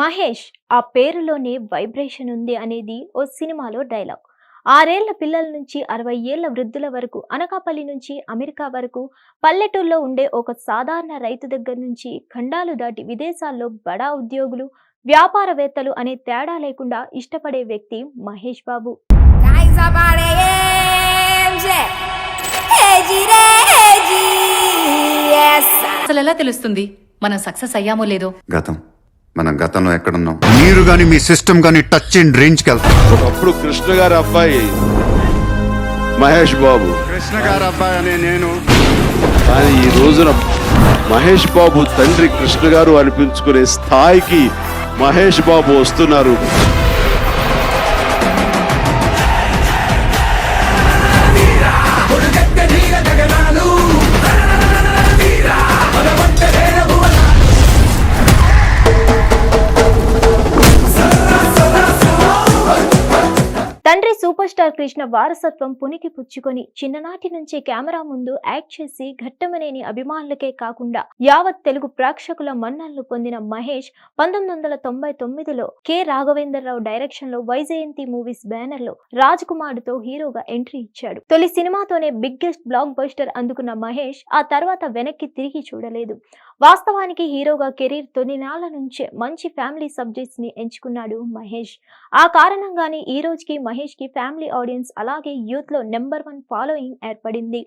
మహేష్ ఆ పేరులోనే వైబ్రేషన్ ఉంది అనేది ఓ సినిమాలో డైలాగ్. ఆరేళ్ళ పిల్లల నుంచి అరవై ఏళ్ళ వృద్ధుల వరకు అనకాపల్లి నుంచి అమెరికా వరకు పల్లెటూరులో ఉండే ఒక సాధారణ రైతు దగ్గర నుంచి ఖండాలు దాటి విదేశాల్లో బడా ఉద్యోగులు వ్యాపారవేత్తలు అనే తేడా లేకుండా ఇష్టపడే వ్యక్తి మహేష్ బాబు. అసలు ఎలా తెలుస్తుంది? మనం సక్సెస్ అయ్యామో లేదో? గతం. మనం గతంలో ఎక్కడున్నాం? మీరు గాని మీ సిస్టమ్ గాని టచ్ అండ్ రేంజ్కి వెళ్తాం. ఒకప్పుడు కృష్ణ గారి అబ్బాయి మహేష్ బాబు. కృష్ణ గారు అబ్బాయి అనే నేను. కానీ ఈ రోజున మహేష్ బాబు తండ్రి కృష్ణ గారు అనిపించుకునే స్థాయికి మహేష్ బాబు వస్తున్నారు. తండ్రి సూపర్ స్టార్ కృష్ణ వారసత్వం పునికి పుచ్చుకొని చిన్ననాటి నుంచే కెమెరా ముందు యాక్ట్ చేసి ఘట్టమనేని అభిమానులకే కాకుండా యావత్ తెలుగు ప్రేక్షకుల మన్నన్లు పొందిన మహేష్ పంతొమ్మిది వందల తొంభై తొమ్మిదిలో కె. రాఘవేంద్రరావు డైరెక్షన్లో వైజయంతి మూవీస్ బ్యానర్లో రాజ్ కుమార్తో హీరోగా ఎంట్రీ ఇచ్చాడు. తొలి సినిమాతోనే బిగ్గెస్ట్ బ్లాక్ బస్టర్ అందుకున్న మహేష్ ఆ తర్వాత వెనక్కి తిరిగి చూడలేదు. వాస్తవానికి హీరోగా కెరీర్ తొలినాళ్ళ నుంచే మంచి ఫ్యామిలీ సబ్జెక్ట్స్ని ఎంచుకున్నాడు మహేష్. ఆ కారణంగానే ఈ రోజుకి మహేష్కి ఫ్యామిలీ ఆడియన్స్ అలాగే యూత్లో నెంబర్ వన్ ఫాలోయింగ్ ఏర్పడింది.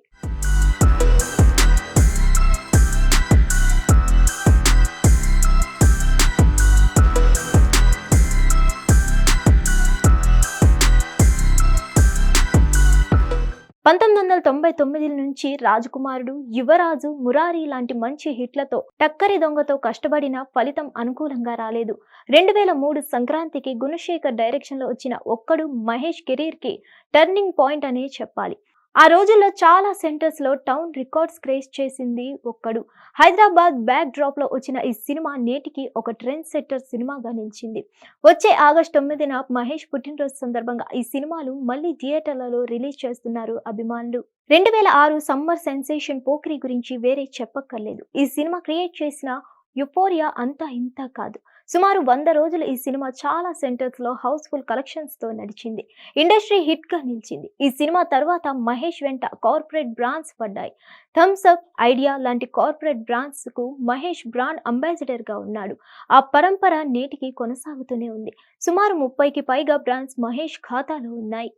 పంతొమ్మిది వందల తొంభై తొమ్మిది నుంచి రాజకుమారుడు యువరాజు మురారి లాంటి మంచి హిట్లతో టక్కరి దొంగతో కష్టపడిన ఫలితం అనుకూలంగా రాలేదు. రెండు వేల మూడు సంక్రాంతికి గుణశేఖర్ డైరెక్షన్లో వచ్చిన ఒక్కడు మహేష్ కెరీర్కి టర్నింగ్ పాయింట్ అనే చెప్పాలి. ఆ రోజుల్లో చాలా సెంటర్స్లో టౌన్ రికార్డ్స్ క్రేజ్ చేసింది ఒక్కడు. హైదరాబాద్ బ్యాక్ డ్రాప్లో వచ్చిన ఈ సినిమా నేటికి ఒక ట్రెండ్ సెట్టర్ సినిమాగా నిలిచింది. వచ్చే ఆగస్టు తొమ్మిదిన మహేష్ పుట్టినరోజు సందర్భంగా ఈ సినిమాలు మళ్ళీ థియేటర్లలో రిలీజ్ చేస్తున్నారు అభిమానులు. రెండు వేల ఆరు సమ్మర్ సెన్సేషన్ పోక్రీ గురించి వేరే చెప్పక్కర్లేదు. ఈ సినిమా క్రియేట్ చేసిన యుపోరియా అంతా ఇంత కాదు. సుమారు వంద రోజులు ఈ సినిమా చాలా సెంటర్స్లో హౌస్ఫుల్ కలెక్షన్స్తో నడిచింది. ఇండస్ట్రీ హిట్గా నిలిచింది. ఈ సినిమా తర్వాత మహేష్ వెంట కార్పొరేట్ బ్రాండ్స్ పడ్డాయి. థమ్స్ అప్ ఐడియా లాంటి కార్పొరేట్ బ్రాండ్స్కు మహేష్ బ్రాండ్ అంబాసిడర్గా ఉన్నాడు. ఆ పరంపర నేటికి కొనసాగుతూనే ఉంది. సుమారు ముప్పైకి పైగా బ్రాండ్స్ మహేష్ ఖాతాలో ఉన్నాయి.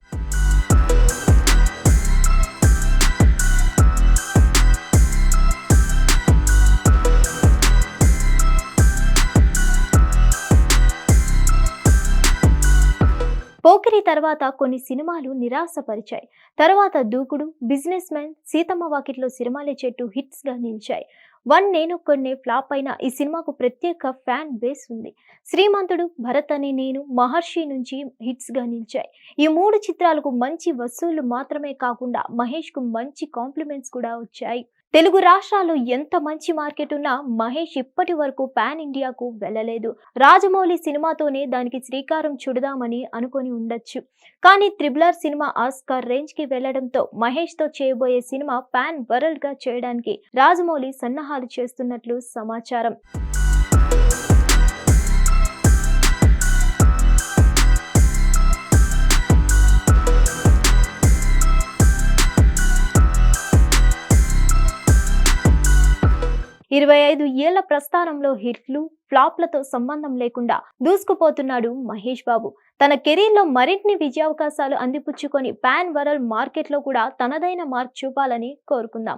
పోకిరి తర్వాత కొన్ని సినిమాలు నిరాశపరిచాయి. తర్వాత దూకుడు బిజినెస్ మ్యాన్ సీతమ్మ వాకిట్లో సిరిమాలే చెట్టు హిట్స్గా నిలిచాయి. వన్ నేను కొన్ని ఫ్లాప్ అయిన ఈ సినిమాకు ప్రత్యేక ఫ్యాన్ బేస్ ఉంది. శ్రీమంతుడు భరత్ అనే నేను మహర్షి నుంచి హిట్స్గా నిలిచాయి. ఈ మూడు చిత్రాలకు మంచి వసూళ్ళు మాత్రమే కాకుండా మహేష్కు మంచి కాంప్లిమెంట్స్ కూడా వచ్చాయి. తెలుగు రాష్ట్రాల్లో ఎంత మంచి మార్కెట్ ఉన్నా మహేష్ ఇప్పటి వరకు పాన్ ఇండియాకు వెళ్ళలేదు. రాజమౌళి సినిమాతోనే దానికి శ్రీకారం చుడదామని అనుకొని ఉండొచ్చు. కానీ త్రిబులర్ సినిమా ఆస్కార్ రేంజ్కి వెళ్ళడంతో మహేష్తో చేయబోయే సినిమా పాన్ వరల్డ్గా చేయడానికి రాజమౌళి సన్నాహాలు చేస్తున్నట్లు సమాచారం. ఇరవై ఐదు ఏళ్ళ ప్రస్థానంలో హిట్లు ఫ్లాప్లతో సంబంధం లేకుండా దూసుకుపోతున్నాడు మహేష్ బాబు. తన కెరీర్లో మరిన్ని విజయావకాశాలు అందిపుచ్చుకొని పాన్ వరల్డ్ మార్కెట్లో కూడా తనదైన మార్క్ చూపాలని కోరుకుందాం.